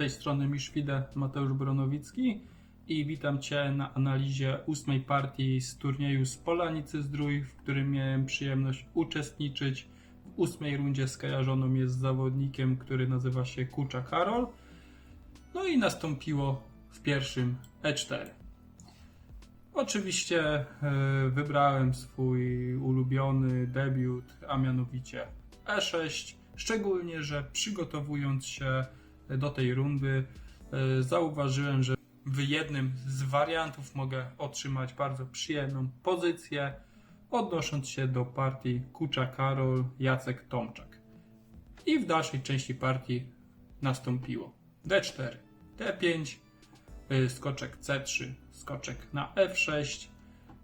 Tej strony Miszwidę Mateusz Bronowicki i witam Cię na analizie ósmej partii z turnieju z Polanicy Zdrój, w którym miałem przyjemność uczestniczyć. W ósmej rundzie skojarzoną jest zawodnikiem, który nazywa się Kucza Karol. No i nastąpiło w pierwszym E4. Oczywiście e, wybrałem swój ulubiony debiut, a mianowicie E6. Szczególnie, że przygotowując się do tej rundy, e, zauważyłem, że w jednym z wariantów mogę otrzymać bardzo przyjemną pozycję, odnosząc się do partii Kucza Karol, Jacek Tomczak. I w dalszej części partii nastąpiło D4, D5, y, skoczek C3, skoczek na F6,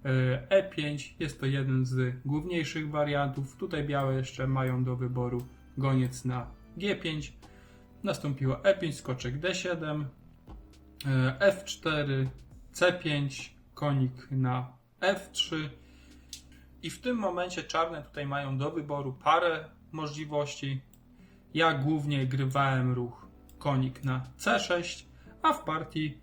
y, E5. Jest to jeden z główniejszych wariantów. Tutaj białe jeszcze mają do wyboru goniec na G5. Nastąpiło E5, skoczek D7, y, F4, C5, konik na F3. I w tym momencie czarne tutaj mają do wyboru parę możliwości. Ja głównie grywałem ruch konik na C6, a w partii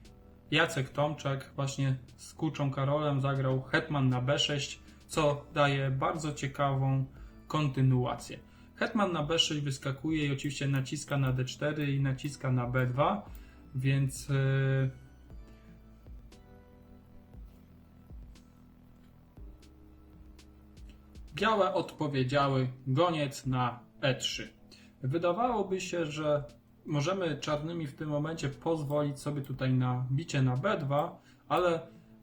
Jacek Tomczak właśnie z Kuczą Karolem zagrał hetman na B6, co daje bardzo ciekawą kontynuację. Hetman na B6 wyskakuje i oczywiście naciska na D4 i naciska na B2, więc yy, Białe odpowiedziały goniec na E3. Wydawałoby się, że możemy czarnymi w tym momencie pozwolić sobie tutaj na bicie na B2, ale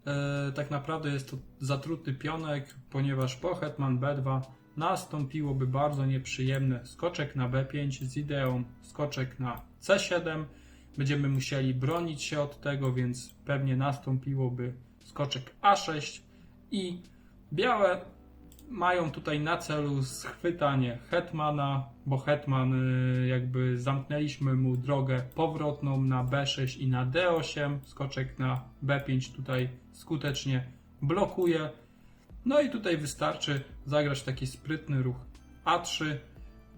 e, tak naprawdę jest to zatruty pionek, ponieważ po hetman B2 nastąpiłoby bardzo nieprzyjemne skoczek na B5 z ideą skoczek na C7. Będziemy musieli bronić się od tego, więc pewnie nastąpiłoby skoczek A6 i białe mają tutaj na celu schwytanie hetmana, bo hetman y, jakby zamknęliśmy mu drogę powrotną na B6 i na D8. Skoczek na B5 tutaj skutecznie blokuje. No i tutaj wystarczy zagrać taki sprytny ruch A3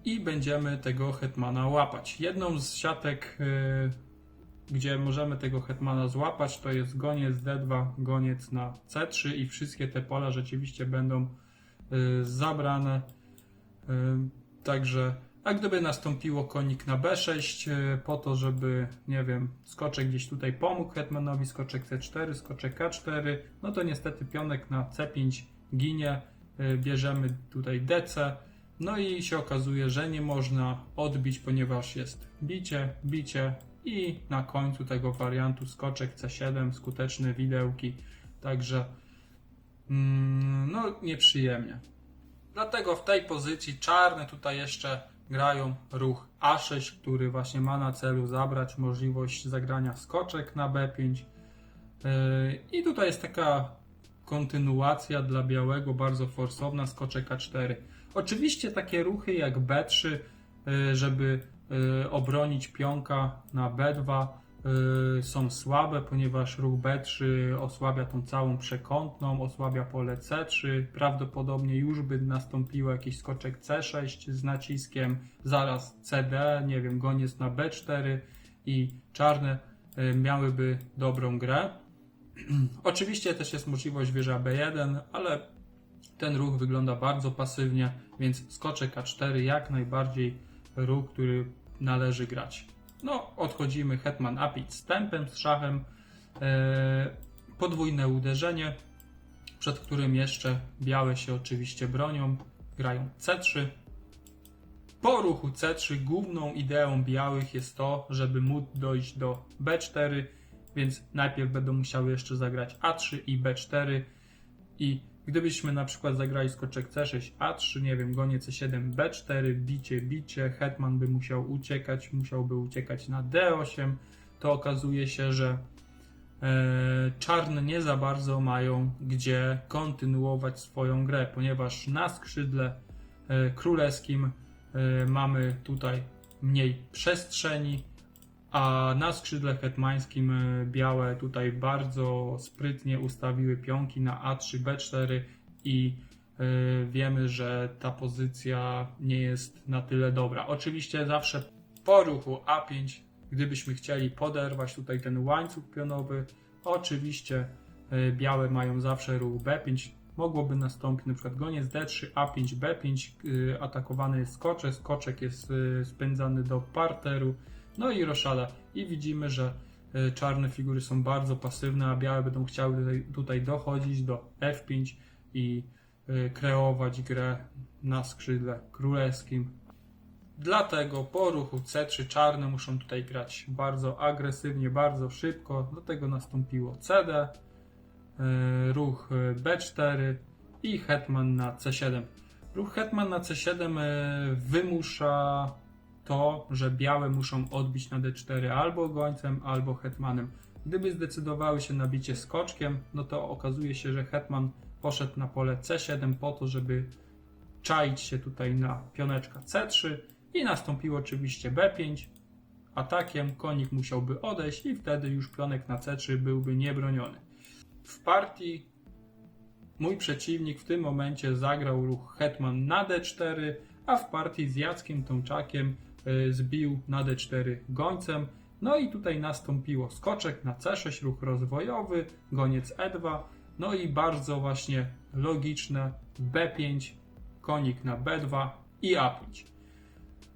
i będziemy tego hetmana łapać. Jedną z siatek, y, gdzie możemy tego hetmana złapać, to jest goniec D2, goniec na C3 i wszystkie te pola rzeczywiście będą y, zabrane. Y, Także, a gdyby nastąpiło konik na B6, y, po to, żeby, nie wiem, skoczek gdzieś tutaj pomógł hetmanowi, skoczek C4, skoczek K4, no to niestety pionek na C5 ginie, y, bierzemy tutaj DC, no i się okazuje, że nie można odbić, ponieważ jest bicie, bicie i na końcu tego wariantu skoczek C7, skuteczne widełki, także mm, no nieprzyjemnie. Dlatego w tej pozycji czarne tutaj jeszcze grają ruch A6, który właśnie ma na celu zabrać możliwość zagrania skoczek na B5. Yy, I tutaj jest taka kontynuacja dla białego, bardzo forsowna, skoczek A4. Oczywiście takie ruchy jak B3, yy, żeby yy, obronić pionka na B2 yy, są słabe, ponieważ ruch B3 osłabia tą całą przekątną, osłabia pole C3. Prawdopodobnie już by nastąpiło jakiś skoczek C6 z naciskiem, zaraz CD, nie wiem, goniec na B4 i czarne miałyby dobrą grę. Oczywiście też jest możliwość wieża B1, ale ten ruch wygląda bardzo pasywnie, więc skoczek A4 jak najbardziej ruch, który należy grać. No, odchodzimy hetman A5 z tempem, z szachem. E, podwójne uderzenie, przed którym jeszcze białe się oczywiście bronią. Grają C3. Po ruchu C3 główną ideą białych jest to, żeby móc dojść do B4, więc najpierw będą musiały jeszcze zagrać A3 i B4 i gdybyśmy na przykład zagrali skoczek C6, A3, nie wiem, gonie C7, B4, bicie, bicie, hetman by musiał uciekać, musiałby uciekać na D8, to okazuje się, że e, czarne nie za bardzo mają gdzie kontynuować swoją grę, ponieważ na skrzydle e, królewskim e, mamy tutaj mniej przestrzeni, a na skrzydle hetmańskim e, białe tutaj bardzo sprytnie ustawiły pionki na A3, B4 i e, wiemy, że ta pozycja nie jest na tyle dobra. Oczywiście zawsze po ruchu A5 gdybyśmy chcieli poderwać tutaj ten łańcuch pionowy. Oczywiście e, białe mają zawsze ruch B5. Mogłoby nastąpić na przykład goniec D3, A5, B5, y, atakowany jest skoczek, skoczek jest spędzany do parteru, no i roszada. I widzimy, że y, czarne figury są bardzo pasywne, a białe będą chciały tutaj, tutaj dochodzić do F5 i y, kreować grę na skrzydle królewskim. Dlatego po ruchu C3 czarne muszą tutaj grać bardzo agresywnie, bardzo szybko. Do tego nastąpiło CD, y, ruch y, B4 i hetman na C7. Ruch hetman na C7 y, wymusza to, że białe muszą odbić na D4 albo gońcem, albo hetmanem. Gdyby zdecydowały się na bicie skoczkiem, no to okazuje się, że hetman poszedł na pole C7 po to, żeby czaić się tutaj na pioneczka C3 i nastąpiło oczywiście B5. Atakiem konik musiałby odejść i wtedy już pionek na C3 byłby niebroniony. W partii mój przeciwnik w tym momencie zagrał ruch hetman na D4, a w partii z Jackiem Tomczakiem zbił na D4 gońcem. No i tutaj nastąpiło skoczek na C6, ruch rozwojowy, goniec E2, no i bardzo właśnie logiczne B5, konik na B2 i A5.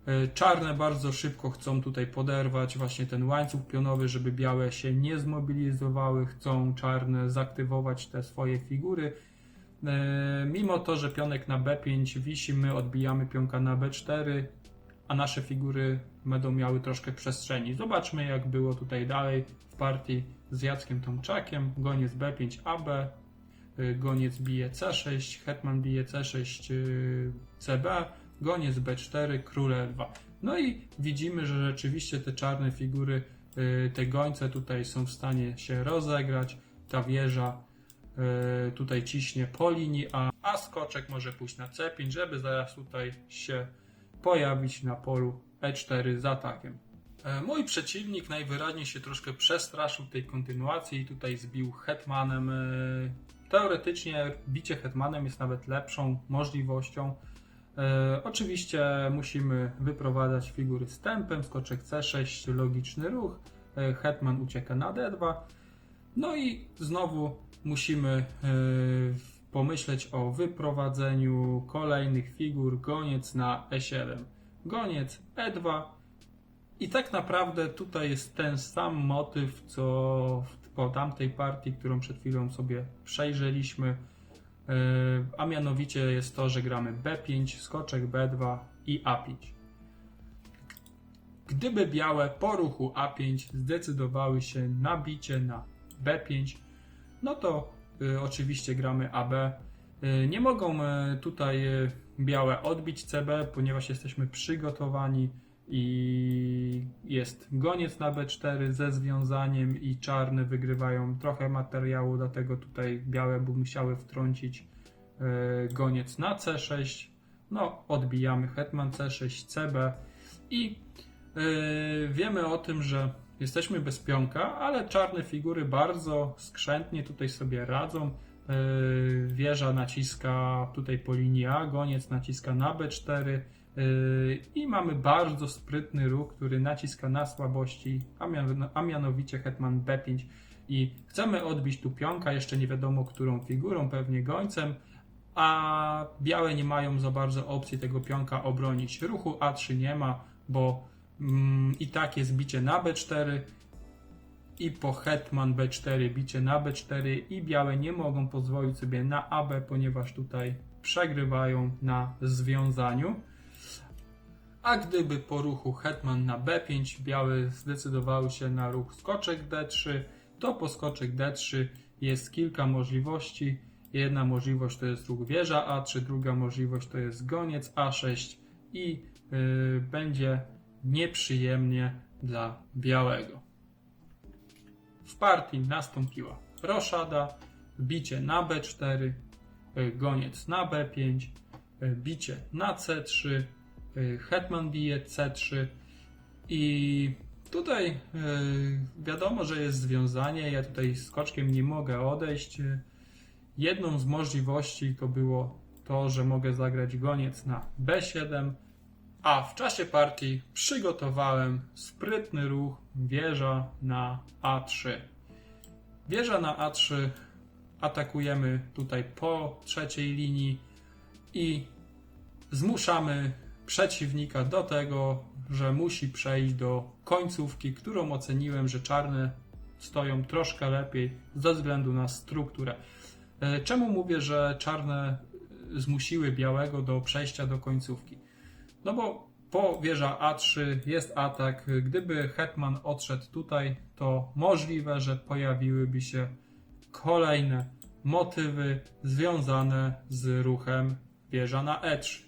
Y, Czarne bardzo szybko chcą tutaj poderwać właśnie ten łańcuch pionowy, żeby białe się nie zmobilizowały, chcą czarne zaktywować te swoje figury. E, Mimo to, że pionek na B5 wisi, my odbijamy pionka na B4, a nasze figury będą miały troszkę przestrzeni. Zobaczmy, jak było tutaj dalej w partii z Jackiem Tomczakiem. Goniec B5 AB, y, goniec bije C6, hetman bije C6 y, CB, goniec B4, król E2. No i widzimy, że rzeczywiście te czarne figury, y, te gońce tutaj są w stanie się rozegrać. Ta wieża tutaj ciśnie po linii A, a skoczek może pójść na C5, żeby zaraz tutaj się pojawić na polu E4 z atakiem. E, Mój przeciwnik najwyraźniej się troszkę przestraszył tej kontynuacji i tutaj zbił hetmanem. E, Teoretycznie bicie hetmanem jest nawet lepszą możliwością. E, Oczywiście musimy wyprowadzać figury z tempem, skoczek C6, logiczny ruch, hetman ucieka na D2. No i znowu musimy pomyśleć o wyprowadzeniu kolejnych figur, goniec na E7, goniec E2 i tak naprawdę tutaj jest ten sam motyw, co po tamtej partii, którą przed chwilą sobie przejrzeliśmy, E, a mianowicie jest to, że gramy B5, skoczek B2 i A5. Gdyby białe po ruchu A5 zdecydowały się na bicie na B5, no to oczywiście gramy AB. Y, nie mogą y, tutaj y, białe odbić CB, ponieważ jesteśmy przygotowani i jest goniec na B4 ze związaniem i czarne wygrywają trochę materiału, dlatego tutaj białe by musiały wtrącić y, goniec na C6. No, odbijamy hetman C6, CB i wiemy o tym, że jesteśmy bez pionka, ale czarne figury bardzo skrzętnie tutaj sobie radzą. Yy, wieża naciska tutaj po linii A, goniec naciska na B4 yy, i mamy bardzo sprytny ruch, który naciska na słabości, a, mian- a mianowicie hetman B5 i chcemy odbić tu pionka, jeszcze nie wiadomo którą figurą, pewnie gońcem, a białe nie mają za bardzo opcji tego pionka obronić. Ruchu A3 nie ma, bo i tak jest bicie na B4 i po hetman B4 bicie na B4 i białe nie mogą pozwolić sobie na AB, ponieważ tutaj przegrywają na związaniu. A gdyby po ruchu hetman na B5 białe zdecydowały się na ruch skoczek D3, to po skoczek D3 jest kilka możliwości. Jedna możliwość to jest ruch wieża A3, druga możliwość to jest goniec A6 i yy, będzie nieprzyjemnie dla białego. W partii nastąpiła roszada, bicie na B4, y, goniec na B5, y, bicie na C3, y, hetman bije C3 i tutaj wiadomo, że jest związanie, ja tutaj skoczkiem nie mogę odejść. Jedną z możliwości to było to, że mogę zagrać goniec na B7, A w czasie partii przygotowałem sprytny ruch wieża na A3. Wieża na A3 atakujemy tutaj po trzeciej linii i zmuszamy przeciwnika do tego, że musi przejść do końcówki, którą oceniłem, że czarne stoją troszkę lepiej ze względu na strukturę. E, Czemu mówię, że czarne zmusiły białego do przejścia do końcówki? No bo po wieża A3 jest atak. Gdyby hetman odszedł tutaj, to możliwe, że pojawiłyby się kolejne motywy związane z ruchem wieża na E3.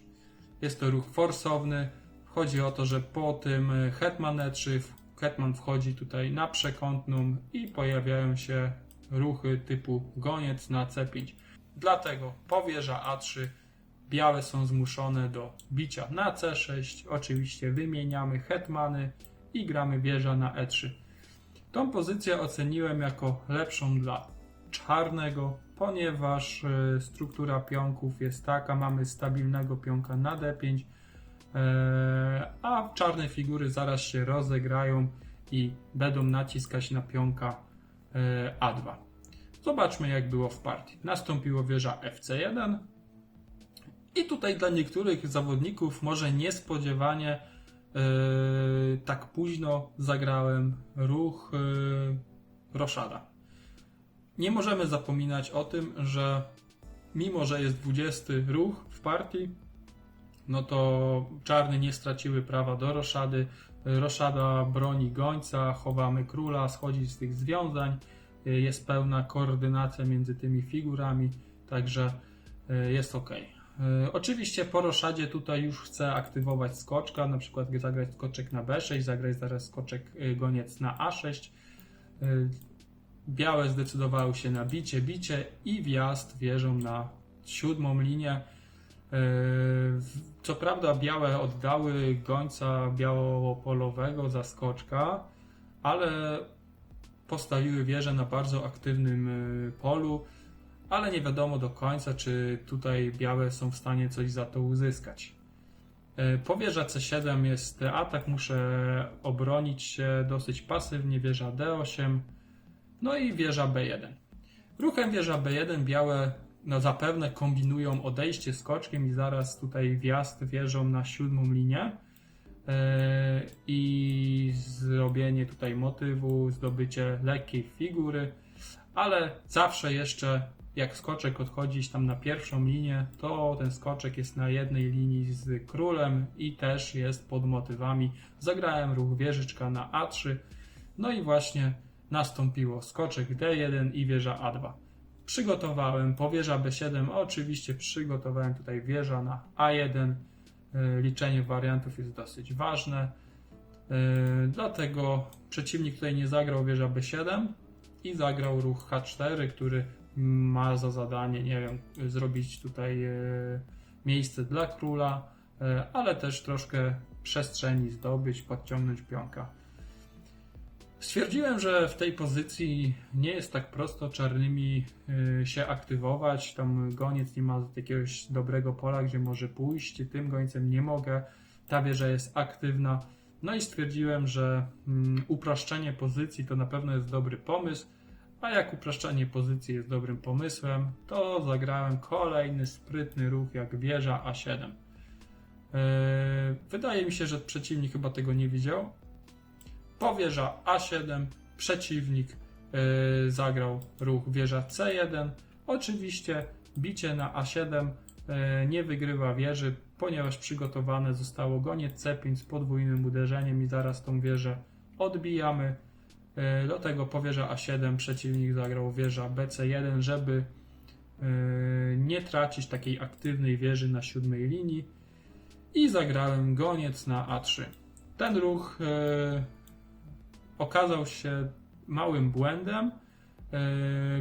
Jest to ruch forsowny. Chodzi o to, że po tym hetman E3 hetman wchodzi tutaj na przekątną i pojawiają się ruchy typu goniec na C5. Dlatego po wieża A3 białe są zmuszone do bicia na C6. Oczywiście wymieniamy hetmany i gramy wieża na E3. Tą pozycję oceniłem jako lepszą dla czarnego, ponieważ e, struktura pionków jest taka, mamy stabilnego pionka na D5, e, a czarne figury zaraz się rozegrają i będą naciskać na pionka e, A2. Zobaczmy jak było w partii. Nastąpiło wieża FC1 i tutaj dla niektórych zawodników może niespodziewanie e, tak późno zagrałem ruch e, Roszada. Nie możemy zapominać o tym, że mimo, że jest 20 ruch w partii, no to czarny nie straciły prawa do roszady. Roszada broni gońca, chowamy króla, schodzi z tych związań. Jest pełna koordynacja między tymi figurami, także e, jest ok. Oczywiście po roszadzie tutaj już chcę aktywować skoczka, na przykład zagrać skoczek na B6, zagrać zaraz skoczek e, goniec na A6. E, Białe zdecydowały się na bicie, bicie i wjazd wieżą na siódmą linię. Co prawda białe oddały gońca białopolowego za skoczka, ale postawiły wieżę na bardzo aktywnym polu, ale nie wiadomo do końca, czy tutaj białe są w stanie coś za to uzyskać. E, Po wieża C7 jest atak, muszę obronić się dosyć pasywnie, wieża D8, no i wieża B1. Ruchem wieża B1 białe no zapewne kombinują odejście skoczkiem i zaraz tutaj wjazd wieżą na siódmą linię yy, i zrobienie tutaj motywu, zdobycie lekkiej figury, ale zawsze jeszcze jak skoczek odchodzi tam na pierwszą linię, to ten skoczek jest na jednej linii z królem i też jest pod motywami. Zagrałem ruch wieżyczka na A3, no i właśnie nastąpiło skoczek D1 i wieża A2. Przygotowałem po wieża B7, oczywiście przygotowałem tutaj wieża na A1. Yy, Liczenie wariantów jest dosyć ważne. Yy, Dlatego przeciwnik tutaj nie zagrał wieża B7 i zagrał ruch H4, który ma za zadanie, nie wiem, zrobić tutaj yy, miejsce dla króla, yy, ale też troszkę przestrzeni zdobyć, podciągnąć pionka. Stwierdziłem, że w tej pozycji nie jest tak prosto czarnymi y, się aktywować. Tam goniec nie ma jakiegoś dobrego pola, gdzie może pójść. Tym gońcem nie mogę. Ta wieża jest aktywna. No i stwierdziłem, że mm, upraszczenie pozycji to na pewno jest dobry pomysł. A jak upraszczanie pozycji jest dobrym pomysłem, to zagrałem kolejny sprytny ruch jak wieża A7. Yy, Wydaje mi się, że przeciwnik chyba tego nie widział, po wieża A7 przeciwnik yy, zagrał ruch wieża C1. Oczywiście bicie na A7 yy, nie wygrywa wieży, ponieważ przygotowane zostało goniec C5 z podwójnym uderzeniem i zaraz tą wieżę odbijamy. Yy, do tego po wieża A7 przeciwnik zagrał wieża BC1, żeby yy, nie tracić takiej aktywnej wieży na siódmej linii i zagrałem goniec na A3. Ten ruch yy, okazał się małym błędem,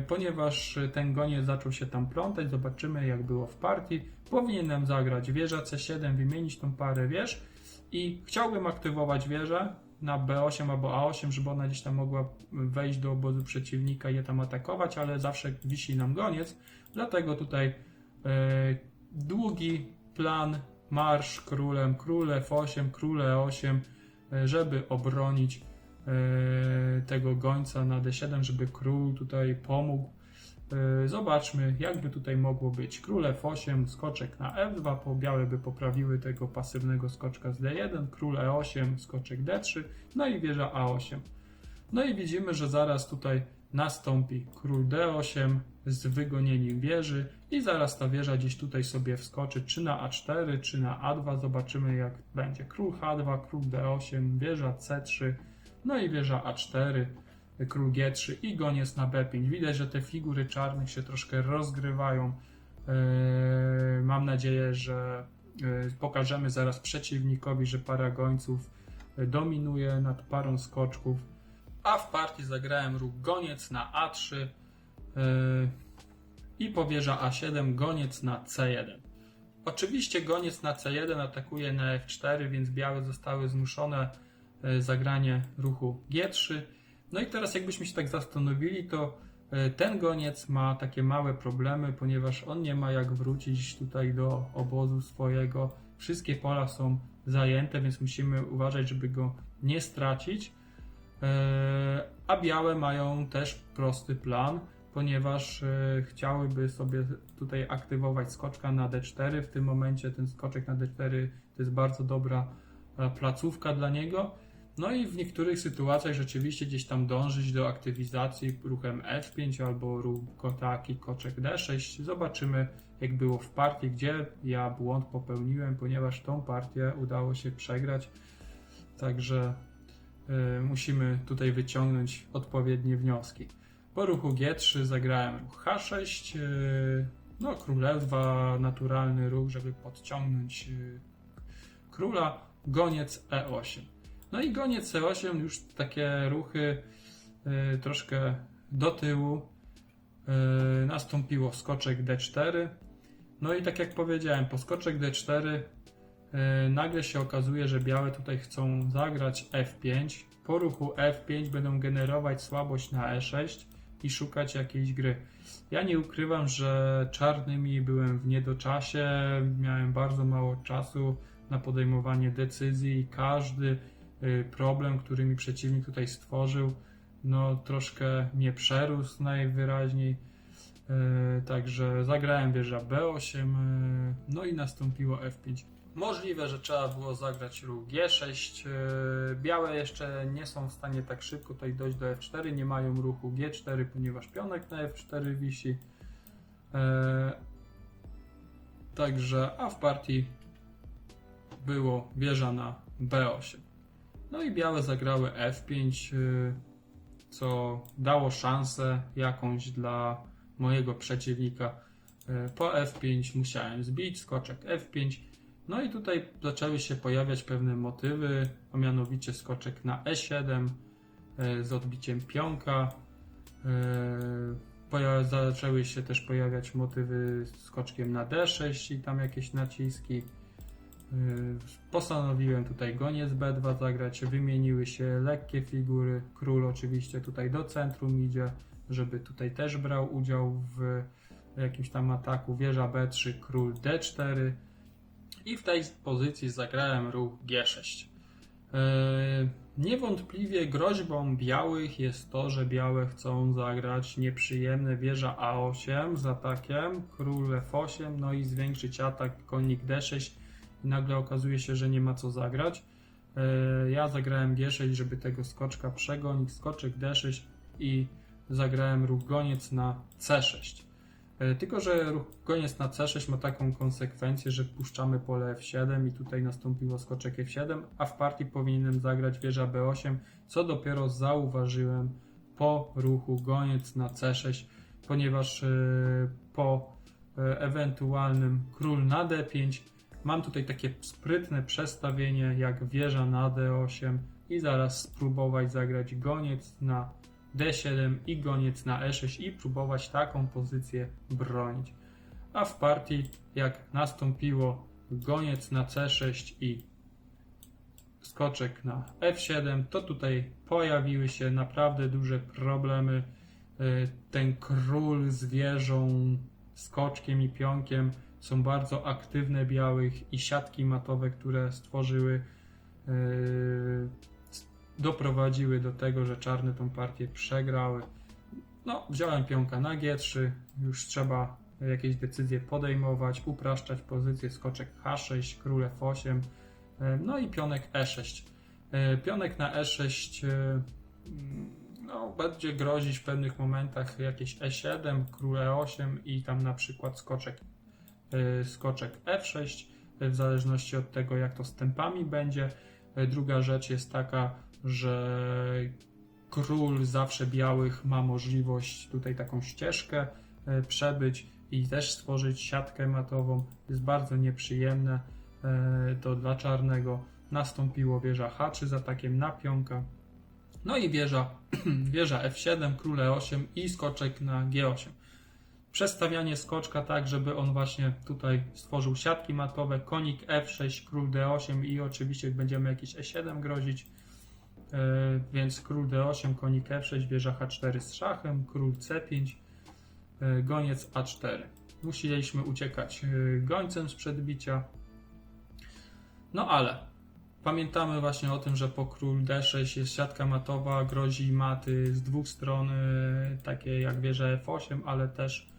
ponieważ ten goniec zaczął się tam plątać. Zobaczymy, jak było w partii. Powinienem zagrać wieża C7, wymienić tą parę wież i chciałbym aktywować wieżę na B8 albo A8, żeby ona gdzieś tam mogła wejść do obozu przeciwnika i je tam atakować, ale zawsze wisi nam goniec. Dlatego tutaj yy, długi plan marsz królem, król F8, król E8, e, żeby obronić e, tego gońca na D7, żeby król tutaj pomógł. E, Zobaczmy, jakby tutaj mogło być. Król F8, skoczek na F2, po białe by poprawiły tego pasywnego skoczka z D1, król E8, skoczek D3, no i wieża A8. No i widzimy, że zaraz tutaj nastąpi król D8 z wygonieniem wieży i zaraz ta wieża gdzieś tutaj sobie wskoczy, czy na A4, czy na A2. Zobaczymy jak będzie. Król H2, król D8, wieża C3, no i wieża A4, król G3 i goniec na B5. Widać, że te figury czarnych się troszkę rozgrywają. Eee, Mam nadzieję, że e, pokażemy zaraz przeciwnikowi, że para gońców e, dominuje nad parą skoczków. A w partii zagrałem ruch goniec na A3 yy, i powierza A7 goniec na C1. Oczywiście goniec na C1 atakuje na F4, więc białe zostały zmuszone yy, zagranie ruchu G3. No i teraz jakbyśmy się tak zastanowili, to yy, ten goniec ma takie małe problemy, ponieważ on nie ma jak wrócić tutaj do obozu swojego. Wszystkie pola są zajęte, więc musimy uważać, żeby go nie stracić. E, A białe mają też prosty plan, ponieważ e, chciałyby sobie tutaj aktywować skoczka na D4. W tym momencie ten skoczek na D4 to jest bardzo dobra e, placówka dla niego. No i w niektórych sytuacjach rzeczywiście gdzieś tam dążyć do aktywizacji ruchem F5 albo ruch kotaki, koczek D6. Zobaczymy jak było w partii, gdzie ja błąd popełniłem, ponieważ tą partię udało się przegrać. Także y, musimy tutaj wyciągnąć odpowiednie wnioski. Po ruchu G3 zagrałem ruch H6, y, no królewa, naturalny ruch, żeby podciągnąć y, króla, goniec E8. No i goniec E8 już takie ruchy y, troszkę do tyłu. Y, nastąpiło skoczek D4. No i tak jak powiedziałem, po skoczek D4 y, nagle się okazuje, że białe tutaj chcą zagrać F5. Po ruchu F5 będą generować słabość na E6 i szukać jakiejś gry. Ja nie ukrywam, że czarnymi byłem w niedoczasie, miałem bardzo mało czasu na podejmowanie decyzji i każdy problem, który mi przeciwnik tutaj stworzył, no troszkę mnie przerósł najwyraźniej. Yy, Także zagrałem wieża B8, yy, no i nastąpiło F5. Możliwe, że trzeba było zagrać ruch G6. yy, Białe jeszcze nie są w stanie tak szybko tutaj dojść do F4, nie mają ruchu G4, ponieważ pionek na F4 wisi. Także, a w partii było wieża na B8. No i białe zagrały F5, yy, co dało szansę jakąś dla mojego przeciwnika. E, Po F5 musiałem zbić, skoczek F5. No i tutaj zaczęły się pojawiać pewne motywy, a mianowicie skoczek na E7 e, z odbiciem pionka. Zaczęły się też pojawiać motywy z skoczkiem na D6 i tam jakieś naciski. E, Postanowiłem tutaj goniec B2 zagrać, wymieniły się lekkie figury, król oczywiście tutaj do centrum idzie, żeby tutaj też brał udział w jakimś tam ataku, wieża B3, król D4 i w tej pozycji zagrałem ruch G6. Yy, Niewątpliwie groźbą białych jest to, że białe chcą zagrać nieprzyjemne wieża A8 z atakiem, król F8, no i zwiększyć atak konik D6 i nagle okazuje się, że nie ma co zagrać. Yy, Ja zagrałem G6, żeby tego skoczka przegonić, skoczek D6 i zagrałem ruch goniec na C6. E, Tylko, że ruch goniec na C6 ma taką konsekwencję, że puszczamy pole F7 i tutaj nastąpiło skoczek F7, a w partii powinienem zagrać wieża B8, co dopiero zauważyłem po ruchu goniec na C6, ponieważ e, po e, ewentualnym król na D5 mam tutaj takie sprytne przestawienie jak wieża na D8 i zaraz spróbować zagrać goniec na D7 i goniec na E6 i próbować taką pozycję bronić. A w partii, jak nastąpiło goniec na C6 i skoczek na F7, to tutaj pojawiły się naprawdę duże problemy. Y, Ten król z wieżą, skoczkiem i pionkiem są bardzo aktywne białych i siatki matowe, które stworzyły, yy, doprowadziły do tego, że czarne tą partię przegrały. No, wziąłem pionka na G3, już trzeba jakieś decyzje podejmować, upraszczać pozycję, skoczek H6, król F8, e, no i pionek E6. E, Pionek na E6 e, mm, no, będzie grozić w pewnych momentach jakieś E7, król E8 i tam na przykład skoczek, e, skoczek F6, w zależności od tego jak to z tempami będzie. E, Druga rzecz jest taka, że król zawsze białych ma możliwość tutaj taką ścieżkę przebyć i też stworzyć siatkę matową. Jest bardzo nieprzyjemne to dla czarnego. Nastąpiło wieża H3 z atakiem na pionka. No i wieża, wieża F7, król E8 i skoczek na G8. Przestawianie skoczka tak, żeby on właśnie tutaj stworzył siatki matowe, konik F6, król D8 i oczywiście będziemy jakieś E7 grozić. E, więc król D8, konik F6, wieża H4 z szachem, król C5, e, goniec A4. Musieliśmy uciekać e, gońcem z przedbicia. No ale pamiętamy właśnie o tym, że po król D6 jest siatka matowa, grozi maty z dwóch stron, takie jak wieża F8, ale też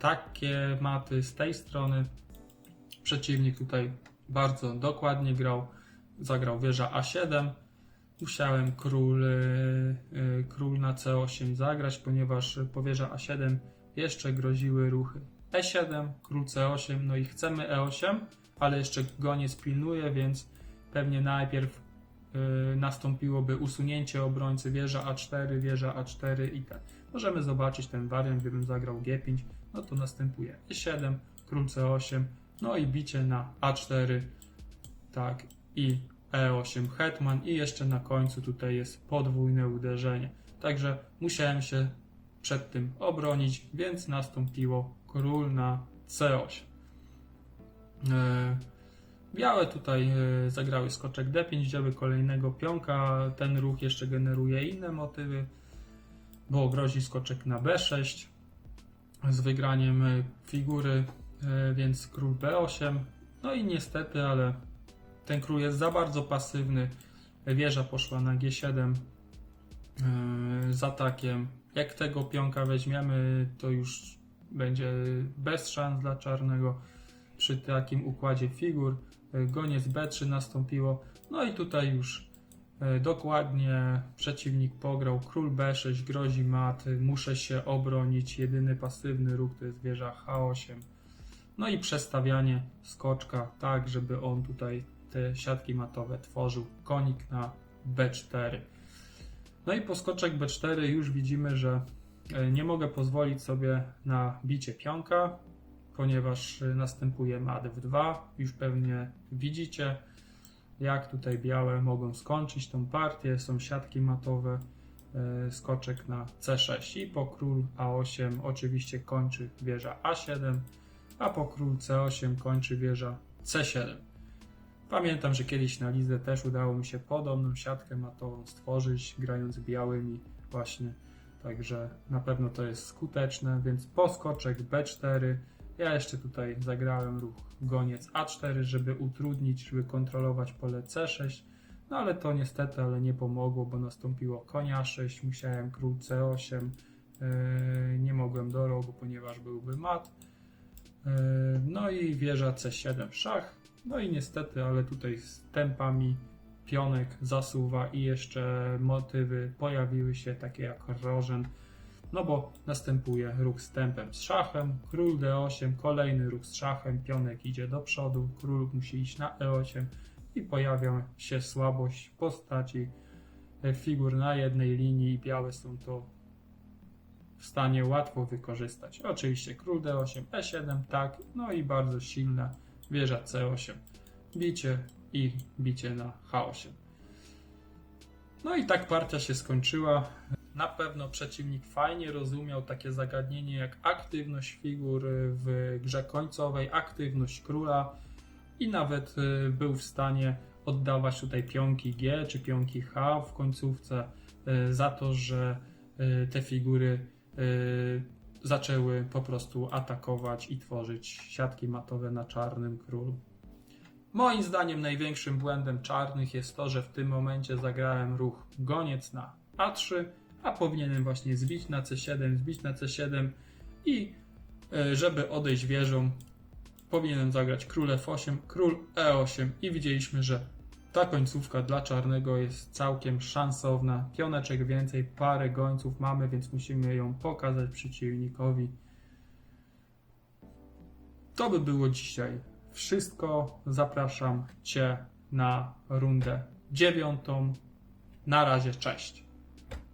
takie maty z tej strony. Przeciwnik tutaj bardzo dokładnie grał, zagrał wieża A7. Musiałem król, e, e, król na C8 zagrać, ponieważ po wieża A7 jeszcze groziły ruchy E7, król C8, no i chcemy E8, ale jeszcze goniec pilnuje, więc pewnie najpierw y, nastąpiłoby usunięcie obrońcy wieża A4, wieża A4 i tak. Możemy zobaczyć ten wariant, gdybym zagrał G5, no to następuje E7, król C8, no i bicie na A4, tak, i E8 hetman i jeszcze na końcu tutaj jest podwójne uderzenie. Także musiałem się przed tym obronić, więc nastąpiło król na C8. E, Białe tutaj e, zagrały skoczek D5, wzięły kolejnego pionka. Ten ruch jeszcze generuje inne motywy, bo grozi skoczek na B6 z wygraniem e, figury, e, więc król B8. No i niestety, ale ten król jest za bardzo pasywny. Wieża poszła na G7 e, z atakiem. Jak tego pionka weźmiemy, to już będzie bez szans dla czarnego przy takim układzie figur. Goniec B3 nastąpiło. No i tutaj już dokładnie przeciwnik pograł. Król B6 grozi mat. Muszę się obronić. Jedyny pasywny ruch to jest wieża H8. No i przestawianie skoczka tak, żeby on tutaj te siatki matowe tworzył. Konik na B4. No i po skoczek B4 już widzimy, że e, nie mogę pozwolić sobie na bicie pionka, ponieważ e, następuje mat F2. Już pewnie widzicie, jak tutaj białe mogą skończyć tą partię. Są siatki matowe, e, skoczek na C6 i po król A8 oczywiście kończy wieża A7, a po król C8 kończy wieża C7. Pamiętam, że kiedyś na Lizę też udało mi się podobną siatkę matową stworzyć, grając białymi właśnie. Także na pewno to jest skuteczne, więc poskoczek B4. Ja jeszcze tutaj zagrałem ruch goniec A4, żeby utrudnić, żeby kontrolować pole C6. No ale to niestety, ale nie pomogło, bo nastąpiło konia 6, musiałem król C8. Yy, nie mogłem do rogu, ponieważ byłby mat. Yy, No i wieża C7 szach. No i niestety, ale tutaj z tempami pionek zasuwa i jeszcze motywy pojawiły się takie jak rożen. No bo następuje ruch z tempem z szachem, król D8, kolejny ruch z szachem, pionek idzie do przodu, król musi iść na E8 i pojawia się słabość postaci e, figur na jednej linii i białe są to w stanie łatwo wykorzystać. Oczywiście król D8, E7, tak, no i bardzo silna wieża C8, bicie i bicie na H8. No i tak partia się skończyła. Na pewno przeciwnik fajnie rozumiał takie zagadnienie jak aktywność figur w grze końcowej, aktywność króla i nawet y, był w stanie oddawać tutaj pionki G czy pionki H w końcówce y, za to, że y, te figury y, zaczęły po prostu atakować i tworzyć siatki matowe na czarnym królu. Moim zdaniem największym błędem czarnych jest to, że w tym momencie zagrałem ruch goniec na A3, a powinienem właśnie zbić na C7, zbić na C7 i e, żeby odejść wieżą, powinienem zagrać król F8, król E8 i widzieliśmy, że ta końcówka dla czarnego jest całkiem szansowna. Pioneczek więcej, parę gońców mamy, więc musimy ją pokazać przeciwnikowi. To by było dzisiaj wszystko. Zapraszam Cię na rundę dziewiątą. Na razie, cześć.